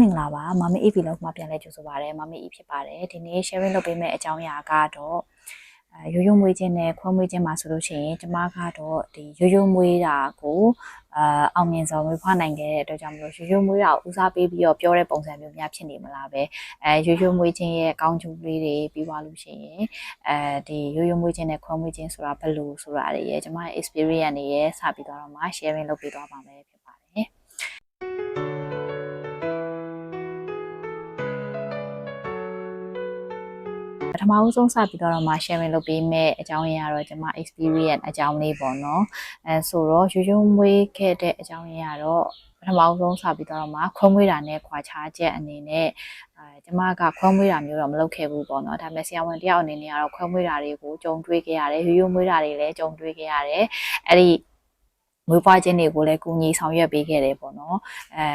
မင်္ဂလာပါမမေ EP လောက်မှပြန်လဲကြိုဆိုပါရစေမမေ E ဖြစ်ပါတယ်ဒီနေ့ sharing လုပ်ပေးမယ့်အကြောင်းအရာကတော့အဲရိုးရိုးမွေးခြင်းနဲ့ခွဲမွေးခြင်းမှာဆိုလို့ရှိရင်ကျမကတော့ဒီရိုးရိုးမွေးတာကိုအာအောင်မြင်စွာမွေးဖွားနိုင်ခဲ့တဲ့အတွက်ကြောင့်မလို့ရိုးရိုးမွေးတာကိုဦးစားပေးပြီးတော့ပြောတဲ့ပုံစံမျိုးများဖြစ်နေမလားပဲအဲရိုးရိုးမွေးခြင်းရဲ့အကောင်းကျိုးလေးတွေပြီးသွားလို့ရှိရင်အဲဒီရိုးရိုးမွေးခြင်းနဲ့ခွဲမွေးခြင်းဆိုတာဘယ်လိုဆိုတာတွေရဲ့ကျမရဲ့ experience တွေရဲ့စပြီးတော့မှ sharing လုပ်ပေးသွားပါမယ်ဖြစ်ပါတယ် ထမဦးဆုံးစပြီးတော့မှ sharing လုပ်ပေးမယ့်အကြောင်းရင်းကတော့ကျွန်မ experience အကြောင်းလေးပေါ့နော်အဲဆိုတော့ရိုးရိုးမွေးခဲ့တဲ့အကြောင်းရင်းကတော့ပထမဦးဆုံးစပြီးတော့မှခွဲမွေးတာနဲ့ခွာခြားချက်အနေနဲ့အဲကျွန်မကခွဲမွေးတာမျိုးတော့မလုပ်ခဲ့ဘူးပေါ့နော်ဒါပေမဲ့ဆရာဝန်တယောက်အနေနဲ့ကတော့ခွဲမွေးတာတွေကိုကြုံတွေ့ခဲ့ရတယ်ရိုးရိုးမွေးတာတွေလည်းကြုံတွေ့ခဲ့ရတယ်အဲ့ဒီမွေးဖွားခြင်းတွေကိုလည်းကူညီဆောင်ရွက်ပေးခဲ့တယ်ပေါ့နော်အဲ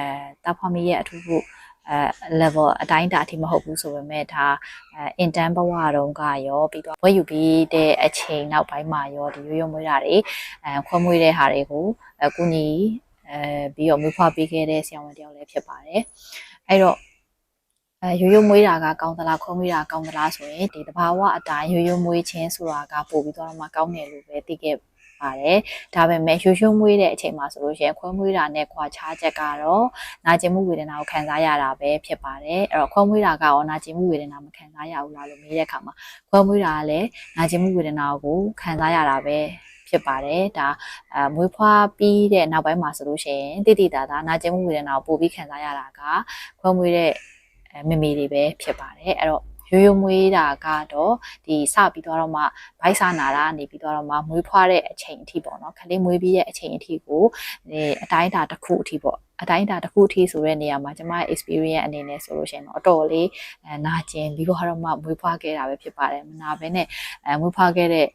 တာဖွားမီရဲ့အထူးဖို့ အဲ level အတိုင်းအတာအထိမဟုတ်ဘူးဆိုပေမဲ့ဒါအဲ intern ဘဝတုန်းကရောပြီးတော့ဘွဲယူပြီးတဲ့အချိန်နောက်ပိုင်းမှာရောဒီရိုးရိုးမွေးတာတွေအဲခွဲမွေးတဲ့ဟာတွေကိုအကူညီအဲပြီးတော့မွေးဖွားပေးခဲ့တဲ့ဆရာဝန်တယောက်လည်းဖြစ်ပါတယ်အဲ့တော့အဲရိုးရိုးမွေးတာကကောင်းသလားခွဲမွေးတာကောင်းသလားဆိုရင်ဒီတဘာဝအတိုင်းရိုးရိုးမွေးခြင်းဆိုတာကပို့ပြီးတော့မှကောင်းတယ်လို့ပဲသိခဲ့ ပါတယ်ဒါပေမဲ့ရိုးရိုးမွေးတဲ့အချိန်မှာဆိုလို့ရှိရင်ခွဲမွေးတာနဲ့ခွာခြားချက်ကတော့နာကျင်မှုဝေဒနာကိုခံစားရတာပဲဖြစ်ပါတယ်အဲ့တော့ခွဲမွေးတာကရောနာကျင်မှုဝေဒနာမခံစားရဘူးလားလို့မေးတဲ့အခါမှာခွဲမွေးတာကလည်းနာကျင်မှုဝေဒနာကိုခံစားရတာပဲဖြစ်ပါတယ်ဒါအမွေးဖွားပြီးတဲ့နောက်ပိုင်းမှာဆိုလို့ရှိရင်တိတိတသာနာကျင်မှုဝေဒနာကိုပို့ပြီးခံစားရတာကခွဲမွေးတဲ့မမေတွေပဲဖြစ်ပါတယ်အဲ့တော့ ရိုးရိုးမွေးတာကတော့ဒီစပြီးတော့မှဗိုက်စာနာတာနေပြီးတော့မှမွေးဖွားတဲ့အချိန်အထိပေါ့နော်ခလေးမွေးပြီးတဲ့အချိန်အထိကိုဒီအတိုင်းအတာတစ်ခုအထိပေါ့အတိုင်းအတာတစ်ခုအထိဆိုတဲ့နေရာမှာကျွန်မရဲ့ experience အနေနဲ့ဆိုလို့ရှိရင်တော့အတော်လေးအဲနာကျင်ပြီးတော့မှမွေးဖွားခဲ့တာပဲဖြစ်ပါတယ်မနာဘဲနဲ့အဲမွေးဖွားခဲ့တဲ့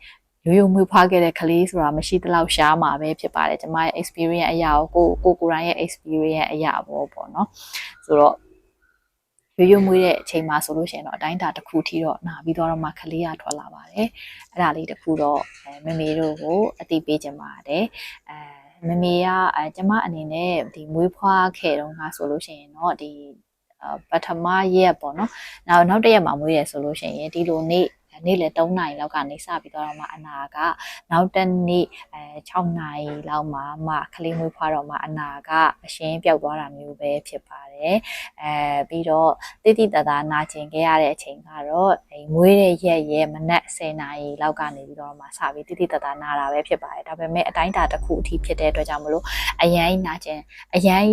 ရိုးရိုးမွေးဖွားခဲ့တဲ့ကလေးဆိုတာမရှိတလောက်ရှားမှာပဲဖြစ်ပါတယ်ကျွန်မရဲ့ experience အရာကိုကိုကိုကိုရိုင်းရဲ့ experience အရာပေါ့ပေါ့နော်ဆိုတော့ ရိုးရိုးမွေးတဲ့အချိန်မှာဆိုလို့ရှိရင်တော့အတိုင်းအတာတစ်ခုထိတော့နာပြီးတော့မှကလေးကထွက်လာပါတယ်အဲ့ဒါလေးတစ်ခုတော့အဲမမေတို့ကိုအတိပေးချင်ပါတယ်အဲမမေကအဲကျမအနေနဲ့ဒီမွေးဖွားခဲ့တော့ငါဆိုလို့ရှိရင်တော့ဒီပထမရက်ပေါ့နော်နောက်နောက်တစ်ရက်မှာမွေးရဆိုလို့ရှိရင်ဒီလိုနေ့ နေ့လယ်3နာရီလောက်ကနေစပြီးတော့မှအနာကနောက်တစ်နေ့အဲ6နာရီလောက်မှာမှကလေးမွေးဖွားတော့မှအနာကအရှင်းပြောက်သွားတာမျိုးပဲဖြစ်ပါတယ်အဲပြီးတော့တိတိတသာနာကျင်ခဲ့ရတဲ့အချိန်ကတော့အဲမွေးတဲ့ရက်ရဲ့မနက်10နာရီလောက်ကနေပြီးတော့မှစပြီးတိတိတသာနာတာပဲဖြစ်ပါတယ်ဒါပေမဲ့အတိုင်းအတာတစ်ခုအထိဖြစ်တဲ့အတွက်ကြောင့်မလို့အရန်နာကျင်အရန်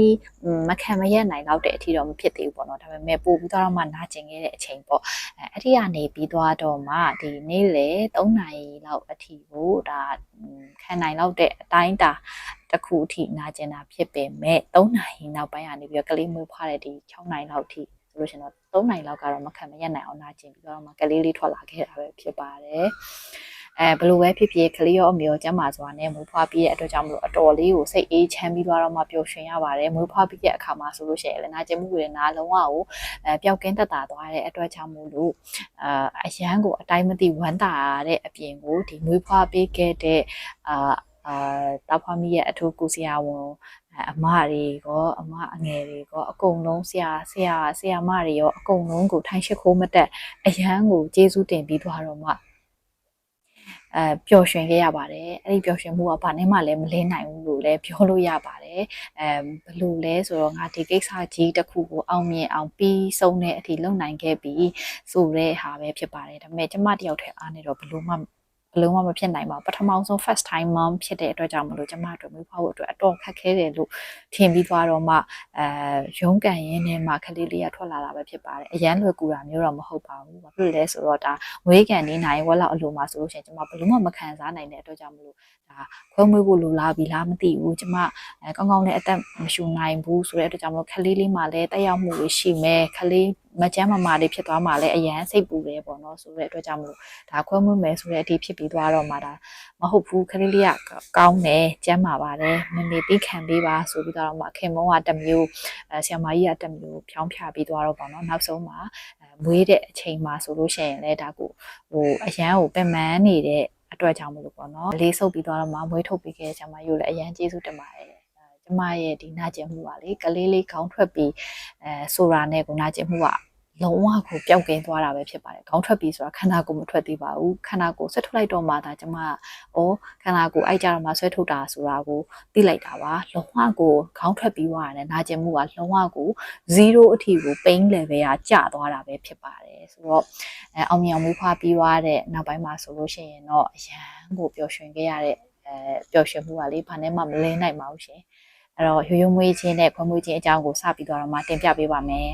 မခံမရက်နိုင်တော့တဲ့အထိတော့မဖြစ်သေးဘူးပေါ့နော်ဒါပေမဲ့ပို့ပြီးတော့မှနာကျင်ခဲ့တဲ့အချိန်ပေါ့အဲအဲ့ဒီကနေပြီးသွားတော့မှဒီနေ့လေ3နာရီလောက်အထိကိုဒါခံနိုင်တော့တဲ့အတိုင်းတာတစ်ခုအထိနာကျင်တာဖြစ်ပေမဲ့3နာရီနောက်ပိုင်းကနေပြီးတော့ကလေးမွေးဖွားတဲ့ဒီ6နာရီလောက်အထိဆိုလို့ရှိရင်တော့3နိုင်လောက်ကတော့မခံမရက်နိုင်အောင်နာကျင်ပြီးတော့မှကလေးလေးထွက်လာခဲ့တာပဲဖြစ်ပါတယ် အဲဘလို့ပဲဖြစ်ဖြစ်ကလေးရောအမျိုးကျမ်းမာစွာနဲ့မွေးဖွားပြီးတဲ့အတွက်ကြောင့်မလို့အတော်လေးကိုစိတ်အေးချမ်းပြီးတော့မှပျော်ရွှင်ရပါတယ်မွေးဖွားပြီးတဲ့အခါမှာဆိုလို့ရှိရင်လည်းနာကျင်မှုတွေနာလုံးဝကိုအဲပျောက်ကင်းသက်သာသွားတဲ့အတွက်ကြောင့်မို့လို့အာအရန်ကိုအတိုင်းမသိဝမ်းသာတဲ့အပြင်ကိုဒီမွေးဖွားပေးခဲ့တဲ့အာအာတာဖွားမီရဲ့အထူးကုဆရာဝန်အမတွေရောအမအငယ်တွေရောအကုန်လုံးဆရာဆရာဆရာမတွေရောအကုန်လုံးကိုထိုင်ရှိခိုးမတက်အရန်ကိုကျေးဇူးတင်ပြီးသွားတော့မှ အဲပျော်ရွှင်ခဲ့ရပါတယ်အဲ့ဒီပျော်ရွှင်မှုကဘာနဲ့မှလည်းမလင်းနိုင်ဘူးလို့လည်းပြောလို့ရပါတယ်အဲဘလို့လဲဆိုတော့ငါဒီကိစ္စကြီးတစ်ခုကိုအောင်မြင်အောင်ပြီးဆုံးတဲ့အထိလုပ်နိုင်ခဲ့ပြီဆိုတဲ့ဟာပဲဖြစ်ပါတယ်ဒါပေမဲ့ကျမတယောက်တည်းအားနေတော့ဘလို့မှဘ လုံးဝမဖြစ်နိုင်ပါဘူးပထမဆုံး first time mom ဖြစ်တဲ့အတွက်ကြောင့်မလို့ကျမတို့မျိုးဖွားဖို့အတွက်အတော်ခက်ခဲတယ်လို့ထင်ပြီးသွားတော့မှအဲရုံးကန်ရင်းနဲ့မှကလေးလေးကထွက်လာတာပဲဖြစ်ပါတယ်အရန်လွယ်ကူတာမျိုးတော့မဟုတ်ပါဘူးဘာဖြစ်လဲဆိုတော့ဒါမွေးကန်နေနိုင်ဝက်လောက်အလိုမှာဆိုလို့ရှိရင်ကျမဘလုံးဝမခံစားနိုင်တဲ့အတွက်ကြောင့်မလို့ဒါခွဲမွေးဖို့လိုလားပြီလားမသိဘူးကျမအဲကောင်းကောင်းနဲ့အသက်မရှူနိုင်ဘူးဆိုတဲ့အတွက်ကြောင့်မလို့ကလေးလေးမှလည်းတက်ရောက်မှုတွေရှိမယ်ကလေး မကြမ်းမမာတွေဖြစ်သွားမှလည်းအရန်စိတ်ပူတယ်ပေါ့နော်ဆိုတဲ့အတွက်ကြောင့်မလို့ဒါခွဲမွေးမယ်ဆိုတဲ့အထိဖြစ်ပြီးသွားတော့မှဒါမဟုတ်ဘူးခလေးလေးကကောင်းတယ်ကျမ်းမာပါတယ်မမေတိခံပေးပါဆိုပြီးတော့မှခင်မုံကတမျိုးအဲဆရာမကြီးကတမျိုးဖြောင်းဖြပြီးသွားတော့ပေါ့နော်နောက်ဆုံးမှာမွေးတဲ့အချိန်မှာဆိုလို့ရှိရင်လည်းဒါကိုဟိုအရန်ကိုပင်ပန်းနေတဲ့အတွက်ကြောင့်မလို့ပေါ့နော်လေးဆုပ်ပြီးသွားတော့မှမွေးထုတ်ပြီးခဲ့တဲ့ဆရာမကြီးကိုလည်းအရန်ကျေးဇူးတင်ပါတယ်ကျကျမရဲ့ဒီနာကျင်မှုပါလေကလေးလေးခေါင်းထွက်ပြီးအဲဆိုတာနဲ့ကိုနာကျင်မှုက လုံးဝကိုပျောက်ကင်းသွားတာပဲဖြစ်ပါတယ်ခေါင်းထွက်ပြီးဆိုတာခန္ဓာကိုယ်မထွက်သေးပါဘူးခန္ဓာကိုယ်ဆွဲထုတ်လိုက်တော့မှဒါကျမကဩခန္ဓာကိုယ်အိုက်ကြတော့မှဆွဲထုတ်တာဆိုတာကိုသိလိုက်တာပါလုံးဝကိုခေါင်းထွက်ပြီးသွားတယ်နာကျင်မှုကလုံးဝကို0အထိကို pain level ကကျသွားတာပဲဖြစ်ပါတယ်ဆိုတော့အဲအောင်မြင်အောင်မွေးဖွားပြီးသွားတဲ့နောက်ပိုင်းမှာဆိုလို့ရှိရင်တော့အရန်ကိုပျော်ရွှင်ခဲ့ရတဲ့အဲပျော်ရွှင်မှုကလေဘာနဲ့မှမလင်းနိုင်ပါဘူးရှင်အဲ့တော့ရိုးရိုးမွေးခြင်းနဲ့ခွဲမွေးခြင်းအကြောင်းကိုစပြီးတော့မှတင်ပြပေးပါမယ်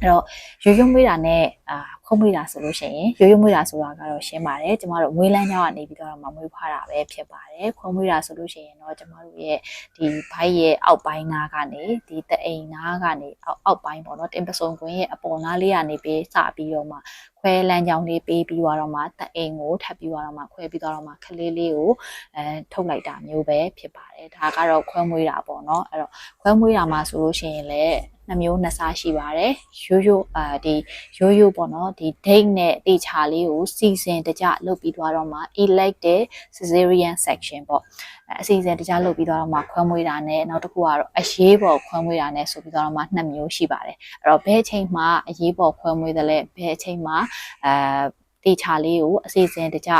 အဲ့တော့ရိုးရိုးမွေးတာနဲ့အာခုံးမွေးတာဆိုလို့ရှိရင်ရိုးရိုးမွေးတာဆိုတာကတော့ရှင်းပါတယ်ကျမတို့မွေးလန်းကြောင်းကနေပြီးတော့မှမွေးဖွားတာပဲဖြစ်ပါတယ်ခွံမွေးတာဆိုလို့ရှိရင်တော့ကျမတို့ရဲ့ဒီဘိုက်ရဲ့အောက်ပိုင်းနားကနေဒီတအိမ်နားကနေအောက်အောက်ပိုင်းပေါ့နော်တင်ပစုံကွင်းရဲ့အပေါ်နားလေးကနေပြီးစပြီးတော့မှခွဲလန်းကြောင်းလေးပေးပြီးတော့မှတအိမ်ကိုထပ်ပြီးတော့မှခွဲပြီးတော့မှခလေးလေးကိုအဲထုတ်လိုက်တာမျိုးပဲဖြစ်ပါတယ်ဒါကတော့ခွဲမွေးတာပေါ့နော်အဲ့တော့ခွဲမွေးတာမှာဆိုလို့ရှိရင်လည်း နှမျိုးနှစ်စားရှိပါတယ်ရိုးရိုးအာဒီရိုးရိုးပေါ့နော်ဒီ date နဲ့တေချာလေးကိုစီစဉ်တကြလုပ်ပြီးသွားတော့မှ elected cesarean section ပေါ့အစီအစဉ်တကြလုပ်ပြီးသွားတော့မှခွဲမွေးတာနဲ့နောက်တစ်ခုကတော့အရေးပေါ်ခွဲမွေးတာနဲ့ဆိုပြီးတော့မှနှစ်မျိုးရှိပါတယ်အဲ့တော့ဘယ်အချိန်မှာအရေးပေါ်ခွဲမွေးတယ်လဲဘယ်အချိန်မှာအဲတေချာလေးကိုအစီအစဉ်တကြ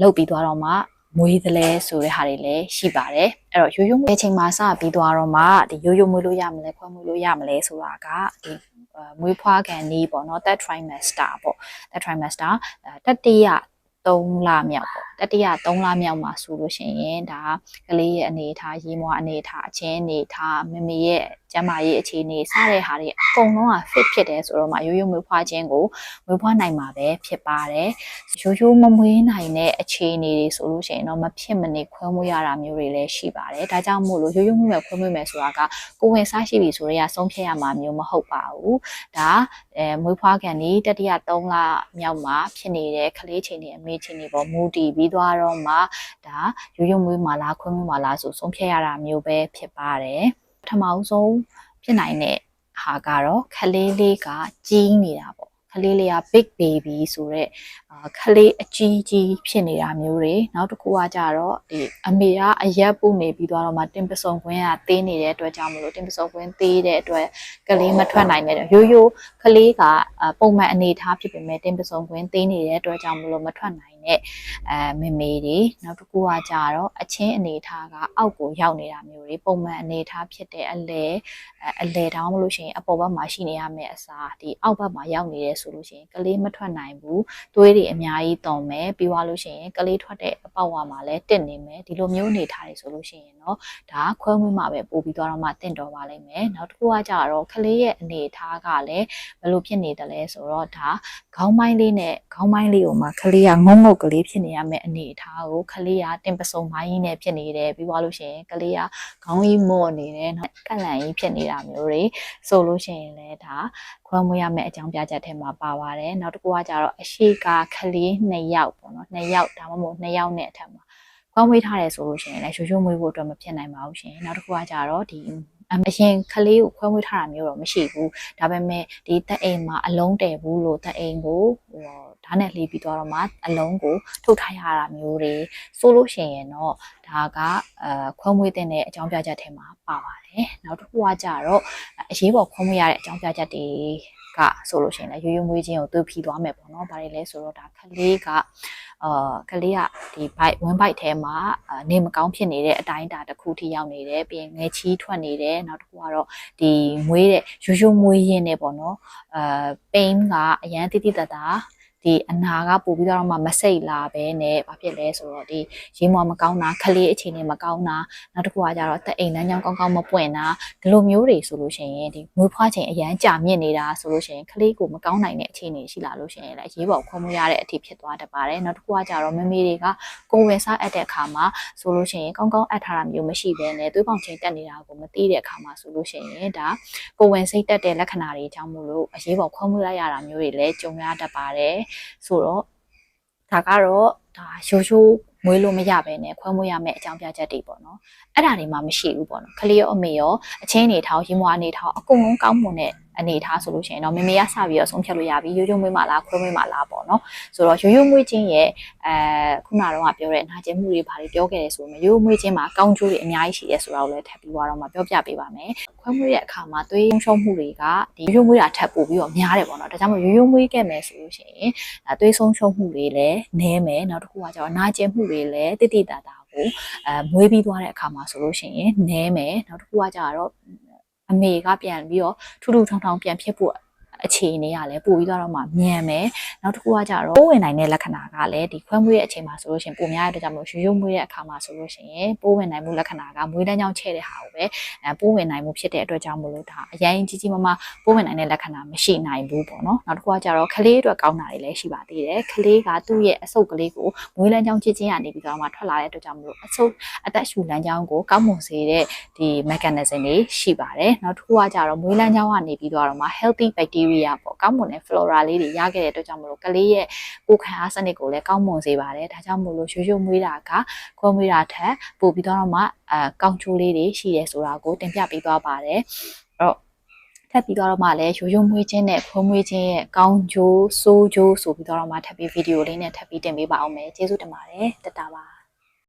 လုပ်ပြီးသွားတော့မှ မွေးသလဲဆိုတဲ့ဟာတွေလည်းရှိပါတယ်အဲ့တော့ရိုးရိုးမွေးချိန်မှာစပြီးသွားတော့မှဒီရိုးရိုးမွေးလို့ရမလဲခွဲမွေးလို့ရမလဲဆိုတာကဒီမွေးဖွားကန်နီးပေါ့နော် that trimester ပေါ့ that trimester တတိယ3လမြောက်ပေါ့တတိယ3လမြောက်မှာဆိုလို့ရှိရင်ဒါကလေးရဲ့အနေအထားရေးမွားအနေအထားအချင်းအနေအထားမမေရဲ့ကျန်းမာရေးအခြေအနေစတဲ့ဟာတွေအကုန်လုံးက fit ဖြစ်တယ်ဆိုတော့မှရိုးရိုးမွေးဖွားခြင်းကိုမွေးဖွားနိုင်မှာပဲဖြစ်ပါတယ်ရိုးရိုးမမွေးနိုင်တဲ့အခြေအနေတွေဆိုလို့ရှိရင်တော့မဖြစ်မနေခွဲမွေးရတာမျိုးတွေလည်းရှိပါတယ်ဒါကြောင့်မို့လို့ရိုးရိုးမွေးမယ်ခွဲမွေးမယ်ဆိုတာကကိုဝင်စားရှိပြီဆိုတော့ဆုံးဖြတ်ရမှာမျိုးမဟုတ်ပါဘူးဒါအဲမွေးဖွားကန်ဒီတတိယ3လမြောက်မှာဖြစ်နေတဲ့ကလေးချိန်တွေအမေချိန်တွေပေါ်မူတည်ပြီးသွားတော့မှဒါရိုးရိုးမွေးမာလားခွဲမွေးမာလားဆိုဆုံးဖြတ်ရတာမျိုးပဲဖြစ်ပါတယ်ပထမဆုံးဖြစ်နိုင်တဲ့ဟာကတော့ခလေးလေးကကြီးနေတာပေါ့ခလေးလေးက big baby ဆိုတော့အာခလေးအကြီးကြီးဖြစ်နေတာမျိုးတွေနောက်တစ်ခုကကြတော့ဒီအမေကအရက်ပုနေပြီးသွားတော့မှတင်ပစုံခွင်းကသေးနေတဲ့အတွက်ကြောင့်မလို့တင်ပစုံခွင်းသေးတဲ့အတွက်ကလေးမထွက်နိုင်တဲ့ရိုးရိုးခလေးကပုံမှန်အနေထားဖြစ်ပေမဲ့တင်ပစုံခွင်းသေးနေတဲ့အတွက်ကြောင့်မလို့မထွက်နိုင် တဲ့အဲမေမေတွေနောက်တစ်ခုကကြတော့အချင်းအနေထားကအောက်ကိုရောက်နေတာမျိုးတွေပုံမှန်အနေထားဖြစ်တဲ့အလဲအလဲတောင်းမလို့ရှိရင်အပေါ်ဘက်မှာရှိနေရမယ့်အစားဒီအောက်ဘက်မှာရောက်နေတယ်ဆိုလို့ရှိရင်ကလေးမထွက်နိုင်ဘူးသွေးတွေအများကြီးတုံမယ်ပြီးသွားလို့ရှိရင်ကလေးထွက်တဲ့အပေါက်ဝါမှာလည်းတက်နေမယ်ဒီလိုမျိုးနေထားတယ်ဆိုလို့ရှိရင်တော့ဒါခွဲမွေးမှာပဲပို့ပြီးသွားတော့မှတင့်တော်ပါလိမ့်မယ်နောက်တစ်ခုကကြတော့ကလေးရဲ့အနေထားကလည်းဘယ်လိုဖြစ်နေတယ်လဲဆိုတော့ဒါခေါင်းပိုင်းလေးနဲ့ခေါင်းပိုင်းလေးကိုမှကလေးကငုံငုတ်ကလေးဖြစ်နေရမယ့်အနေအထားကိုကလေးကတင်ပစုံပိုင်းကြီးနဲ့ဖြစ်နေတယ်ပြီးသွားလို့ရှိရင်ကလေးကခေါင်းကြီးမော့နေတယ်ကန့်လန့်ကြီးဖြစ်နေတာမျိုးတွေဆိုလို့ရှိရင်လည်းဒါခွဲမွေးရမယ့်အကြောင်းပြချက်ထဲမှာပါပါတယ်နောက်တစ်ခုကကြတော့အရှိကကလေး2ယောက်ပေါ့နော်2ယောက်ဒါမှမဟုတ်2ယောက်နဲ့အထက်မှာခွဲမွေးထားတယ်ဆိုလို့ရှိရင်လည်းရိုးရိုးမွေးဖို့အတွက်မဖြစ်နိုင်ပါဘူးရှင်နောက်တစ်ခုကကြတော့ဒီအရင်ကလေးကိုခွဲမွေးထားတာမျိုးတော့မရှိဘူးဒါပေမဲ့ဒီတက်အိမ်မှာအလုံးတည်ဘူးလို့တက်အိမ်ကိုဟို ဓာတ်နဲ့လှီးပြီးတော့မှအလုံးကိုထုတ်ထားရတာမျိုးတွေဆိုလို့ရှိရင်တော့ဒါကအဲခွဲမွေးတဲ့အကြောင်းပြချက်ထဲမှာပါပါတယ်နောက်တစ်ခုကကြတော့အရေးပေါ်ခွဲမွေးရတဲ့အကြောင်းပြချက်တွေကဆိုလို့ရှိရင်လည်းရိုးရိုးမွေးခြင်းကိုသွေးဖြီးသွားမယ်ပေါ့နော်။ဘာတွေလဲဆိုတော့ဒါကလေးကအာကလေးကဒီ bite 1 bite ထဲမှာနေမကောင်းဖြစ်နေတဲ့အတိုင်းအတာတစ်ခုထိရောက်နေတယ်ပြီးရင်ငယ်ချီးထွက်နေတယ်နောက်တစ်ခုကတော့ဒီမွေးတဲ့ရိုးရိုးမွေးရင်းနဲ့ပေါ့နော်အာ pain ကအရန်တိတိတတ်တာ ဒီအနာကပို့ပြီးတော့မှမစိတ်လာပဲနဲ့ဘာဖြစ်လဲဆိုတော့ဒီရေမွားမကောင်းတာခလေးအခြေအနေမကောင်းတာနောက်တစ်ခုကကြတော့တက်အိမ်လမ်းကြောင်းကောင်းကောင်းမပွင့်တာဒီလိုမျိုးတွေဆိုလို့ရှိရင်ဒီမွေးဖွားချိန်အရန်ကြာမြင့်နေတာဆိုလို့ရှိရင်ခလေးကိုမကောင်းနိုင်တဲ့အခြေအနေရှိလာလို့ရှိရင်လည်းရေးပေါ်ခွန်မရတဲ့အထိဖြစ်သွားတတ်ပါတယ်နောက်တစ်ခုကကြတော့မမေတွေကကိုဝင်စားအပ်တဲ့အခါမှာဆိုလို့ရှိရင်ကောင်းကောင်းအပ်ထားတာမျိုးမရှိဘဲနဲ့သွေးပေါင်ချိန်တက်နေတာကိုမသိတဲ့အခါမှာဆိုလို့ရှိရင်ဒါကိုဝင်စိတ်တက်တဲ့လက္ခဏာတွေကြောင့်မို့လို့အရေးပေါ်ခွန်မရရတာမျိုးတွေလည်းကြုံရတတ်ပါတယ်ဆိုတော့ဒါကတော့ဒါရိုးရိုးမွေးလို့မရဘဲနဲ့ခွဲမွေးရမယ့်အကြောင်းပြချက်တွေပေါ့နော်အဲ့ဒါတွေမှမရှိဘူးပေါ့နော်ခလေးရောအမေရောအချင်းနေထောင်ရင်မွားနေထောင်အကုန်လုံးကောင်းမွန်တဲ့ အနေထားဆိုလို့ရှိရင်တော့မမေကစပြီးတော့ဆုံးဖြတ်လို့ရပြီရိုးရိုးမွေးမလားခွဲမွေးမလားပေါ့နော်ဆိုတော့ရိုးရိုးမွေးခြင်းရဲ့အဲခုနကတော့ပြောတဲ့နာကျင်မှုတွေဘာတွေပြောခဲ့တယ်ဆိုမှရိုးရိုးမွေးခြင်းမှာကောင်းကျိုးတွေအများကြီးရှိတယ်ဆိုတာကိုလည်းထပ်ပြီးတော့မှပြောပြပေးပါမယ်ခွဲမွေးတဲ့အခါမှာသွေးရှုံးမှုတွေကဒီရိုးရိုးမွေးတာထပ်ပို့ပြီးတော့များတယ်ပေါ့နော်ဒါကြောင့်မို့ရိုးရိုးမွေးခဲ့မယ်ဆိုလို့ရှိရင်အဲသွေးဆုံးရှုံးမှုတွေလည်းနည်းမယ်နောက်တစ်ခုကကျတော့နာကျင်မှုတွေလည်းတိတိတတ်တာကိုအဲမွေးပြီးသွားတဲ့အခါမှာဆိုလို့ရှိရင်နည်းမယ်နောက်တစ်ခုကကျတော့ အမေကပြန်ပြီးတော့ထူးထူးထောင်ထောင်ပြန်ဖြစ်ဖို့ အခြေအနေကလည်းပို့ပြီးတော့မှမြန်မယ်နောက်တစ်ခုကကြတော့ပိုးဝင်နိုင်တဲ့လက္ခဏာကလည်းဒီခွဲမွေးတဲ့အချိန်မှာဆိုလို့ရှိရင်ပိုများတဲ့အတွက်ကြောင့်မလို့ရိုးရိုးမွေးတဲ့အခါမှာဆိုလို့ရှိရင်ပိုးဝင်နိုင်မှုလက္ခဏာကမွေးတန်းချောင်းချဲ့တဲ့ဟာကိုပဲအဲပိုးဝင်နိုင်မှုဖြစ်တဲ့အတွက်ကြောင့်မလို့ဒါအရင်ကြီးကြီးမားမားပိုးဝင်နိုင်တဲ့လက္ခဏာမရှိနိုင်ဘူးပေါ့နော်နောက်တစ်ခုကကြတော့ကလေးအတွက်ကောင်းတာတွေလည်းရှိပါသေးတယ်ကလေးကသူ့ရဲ့အဆုပ်ကလေးကိုမွေးလန်းချောင်းချစ်ချင်းကနေပြီးတော့မှထွက်လာတဲ့အတွက်ကြောင့်မလို့အဆုပ်အသက်ရှူလန်းချောင်းကိုကောင်းမွန်စေတဲ့ဒီ mechanism တွေရှိပါတယ်နောက်တစ်ခုကကြတော့မွေးလန်းချောင်းကနေပြီးတော့မှ healthy bacteria ပေါ့ကောင်းမွန်တဲ့ flora လေးတွေရခဲ့တဲ့အတွက်ကြောင့်မလို့ကလေးရဲ့ကိုယ်ခံအားစနစ်ကိုလည်းကောင်းမွန်စေပါတယ်ဒါကြောင့်မို့လို့ရိုးရိုးမွေးတာကခွဲမွေးတာထက်ပိုပြီးတော့မှအဲကောင်းချိုးလေးတွေရှိတယ်ဆိုတာကိုတင်ပြပေးသွားပါတယ်အဲ့တော့ထပ်ပြီးတော့မှလည်းရိုးရိုးမွေးခြင်းနဲ့ခွဲမွေးခြင်းရဲ့ကောင်းကျိုးဆိုးကျိုးဆိုပြီးတော့မှထပ်ပြီးဗီဒီယိုလေးနဲ့ထပ်ပြီးတင်ပေးပါအောင်မယ်ကျေးဇူးတင်ပါတယ်တက်တာပါ